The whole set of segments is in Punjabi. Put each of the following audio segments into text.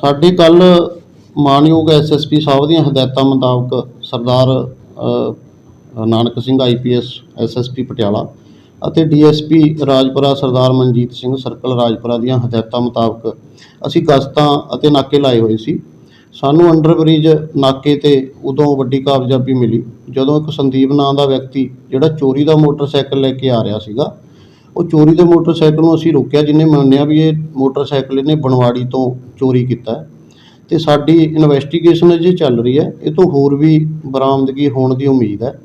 ਸਾਡੇ ਕੱਲ ਮਾਨਯੋਗ ਐਸਐਸਪੀ ਸਾਹਿਬ ਦੀਆਂ ਹਦਾਇਤਾਂ ਮੁਤਾਬਕ ਸਰਦਾਰ ਨਾਨਕ ਸਿੰਘ ਆਈਪੀਐਸ ਐਸਐਸਪੀ ਪਟਿਆਲਾ ਅਤੇ ਡੀਐਸਪੀ ਰਾਜਪੁਰਾ ਸਰਦਾਰ ਮਨਜੀਤ ਸਿੰਘ ਸਰਕਲ ਰਾਜਪੁਰਾ ਦੀਆਂ ਹਦਾਇਤਾਂ ਮੁਤਾਬਕ ਅਸੀਂ ਗਸ਼ਤਾਂ ਅਤੇ ਨਾਕੇ ਲਾਏ ਹੋਏ ਸੀ। ਸਾਨੂੰ ਅੰਡਰਬ੍ਰਿਜ ਨਾਕੇ ਤੇ ਉਦੋਂ ਵੱਡੀ ਕਾਮਯਾਬੀ ਮਿਲੀ ਜਦੋਂ ਇੱਕ ਸੰਦੀਪ ਨਾਂ ਦਾ ਵਿਅਕਤੀ ਜਿਹੜਾ ਚੋਰੀ ਦਾ ਮੋਟਰਸਾਈਕਲ ਲੈ ਕੇ ਆ ਰਿਹਾ ਸੀਗਾ ਉਹ ਚੋਰੀ ਦੇ ਮੋਟਰਸਾਈਕਲ ਨੂੰ ਅਸੀਂ ਰੋਕਿਆ, ਜਿਹਨੇ ਮੰਨਿਆ ਵੀ ਇਹ ਮੋਟਰਸਾਈਕਲ ਇਹਨੇ ਬਨਵਾੜੀ ਤੋਂ ਚੋਰੀ ਕੀਤਾ ਹੈ। ਤੇ ਸਾਡੀ ਇਨਵੈਸਟੀਗੇਸ਼ਨ ਅਜੇ ਚੱਲ ਰਹੀ ਹੈ। ਇਹ ਤੋਂ ਹੋਰ ਵੀ ਬਰਾਮਦਗੀ ਹੋਣ ਦੀ ਉਮੀਦ ਹੈ।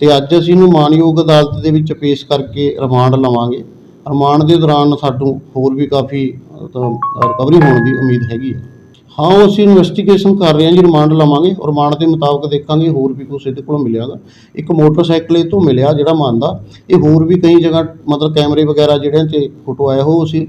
ਤੇ ਅੱਜ ਅਸੀਂ ਇਹਨੂੰ ਮਾਨਯੋਗ ਅਦਾਲਤ ਦੇ ਵਿੱਚ ਪੇਸ਼ ਕਰਕੇ ਰਿਮਾਂਡ ਲਵਾਂਗੇ। ਰਿਮਾਂਡ ਦੇ ਦੌਰਾਨ ਸਾਨੂੰ ਹੋਰ ਵੀ ਕਾਫੀ ਰਿਕਵਰੀ ਹੋਣ ਦੀ ਉਮੀਦ ਹੈਗੀ ਹੈ। ਹਾਂ, ਉਹ ਅਸੀਂ ਇਨਵੈਸਟੀਗੇਸ਼ਨ ਕਰ ਰਹੇ ਹਾਂ ਜੀ ਰਿਮਾਂਡ ਲਵਾਂਗੇ ਔਰ ਰਿਮਾਂਡ ਦੇ ਮੁਤਾਬਕ ਦੇਖਾਂਗੇ, ਹੋਰ ਵੀ ਕੁਛ ਇਹਦੇ ਕੋਲੋਂ ਮਿਲਿਆਗਾ ਇੱਕ ਮੋਟਰਸਾਈਕਲ ਇਹ ਤੋਂ ਮਿਲਿਆ ਜਿਹੜਾ ਮੰਨਦਾ ਇਹ ਹੋਰ ਵੀ ਕਈ ਜਗ੍ਹਾ, ਮਤਲਬ ਕੈਮਰੇ ਵਗੈਰਾ ਜਿਹੜਿਆਂ 'ਚ ਫੋਟੋ ਆਇਆ ਉਹ ਅਸੀਂ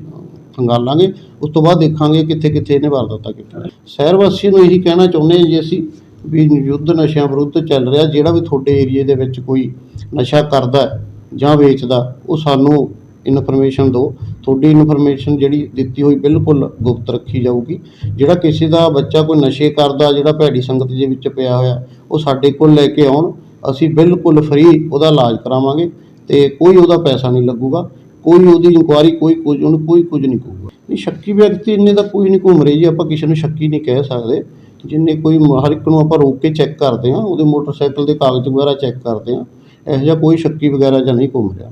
ਖੰਗਾਲਾਂਗੇ ਉਸ ਤੋਂ ਬਾਅਦ ਦੇਖਾਂਗੇ ਕਿੱਥੇ ਕਿੱਥੇ ਇਹਨੇ ਵਾਰਦਾਤਾਂ ਕੀਤੀਆਂ ਸ਼ਹਿਰ ਵਾਸੀਆਂ ਨੂੰ ਇਹੀ ਕਹਿਣਾ ਚਾਹੁੰਦੇ ਹਾਂ ਜੀ ਅਸੀਂ ਵੀ ਯੁੱਧ ਨਸ਼ਿਆਂ ਵਿਰੁੱਧ ਚੱਲ ਰਿਹਾ, ਜਿਹੜਾ ਵੀ ਤੁਹਾਡੇ ਏਰੀਏ ਦੇ ਵਿੱਚ ਕੋਈ ਨਸ਼ਾ ਕਰਦਾ ਜਾਂ ਵੇਚਦਾ, ਉਹ ਸਾਨੂੰ ਇਨਫੋਰਮੇਸ਼ਨ ਦਿਓ। ਤੁਹਾਡੀ ਇਨਫੋਰਮੇਸ਼ਨ ਜਿਹੜੀ ਦਿੱਤੀ ਹੋਈ ਬਿਲਕੁਲ ਗੁਪਤ ਰੱਖੀ ਜਾਊਗੀ। ਜਿਹੜਾ ਕਿਸੇ ਦਾ ਬੱਚਾ ਕੋਈ ਨਸ਼ੇ ਕਰਦਾ, ਜਿਹੜਾ ਭੈੜੀ ਸੰਗਤ ਦੇ ਵਿੱਚ ਪਿਆ ਹੋਇਆ, ਉਹ ਸਾਡੇ ਕੋਲ ਲੈ ਕੇ ਆਉਣ। ਅਸੀਂ ਬਿਲਕੁਲ ਫ੍ਰੀ ਉਹਦਾ ਇਲਾਜ ਕਰਾਵਾਂਗੇ ਤੇ ਕੋਈ ਉਹਦਾ ਪੈਸਾ ਨਹੀਂ ਲੱਗੂਗਾ। ਕੋਈ ਉਹਦੀ ਇਨਕੁਆਰੀ ਕੋਈ ਕੁਝ, ਉਹਨੂੰ ਕੋਈ ਕੁਝ ਨਹੀਂ ਕਹੂਗਾ। ਨਹੀਂ, ਸ਼ੱਕੀ ਵਿਅਕਤੀ ਇੰਨੇ ਤਾਂ ਕੋਈ ਨਹੀਂ ਘੁੰਮ ਰਹੇ ਜੀ, ਆਪਾਂ ਕਿਸੇ ਨੂੰ ਸ਼ੱਕੀ ਨਹੀਂ ਕਹਿ ਸਕਦੇ। ਜਿੰਨੇ ਕੋਈ ਹਰ ਇੱਕ ਨੂੰ ਆਪਾਂ ਰੋਕ ਕੇ ਚੈੱਕ ਕਰਦੇ ਹਾਂ, ਉਹਦੇ ਮੋਟਰਸਾਈਕਲ ਦੇ ਕਾਗਜ਼ ਵਗੈਰਾ ਚੈੱਕ ਕਰਦੇ ਹਾਂ। ਇਹੋ ਜਿਹਾ ਕੋਈ ਸ਼ੱਕੀ ਵਗੈਰਾ ਜਾਂ ਨਹੀਂ ਘੁੰਮ ਰਿਹਾ।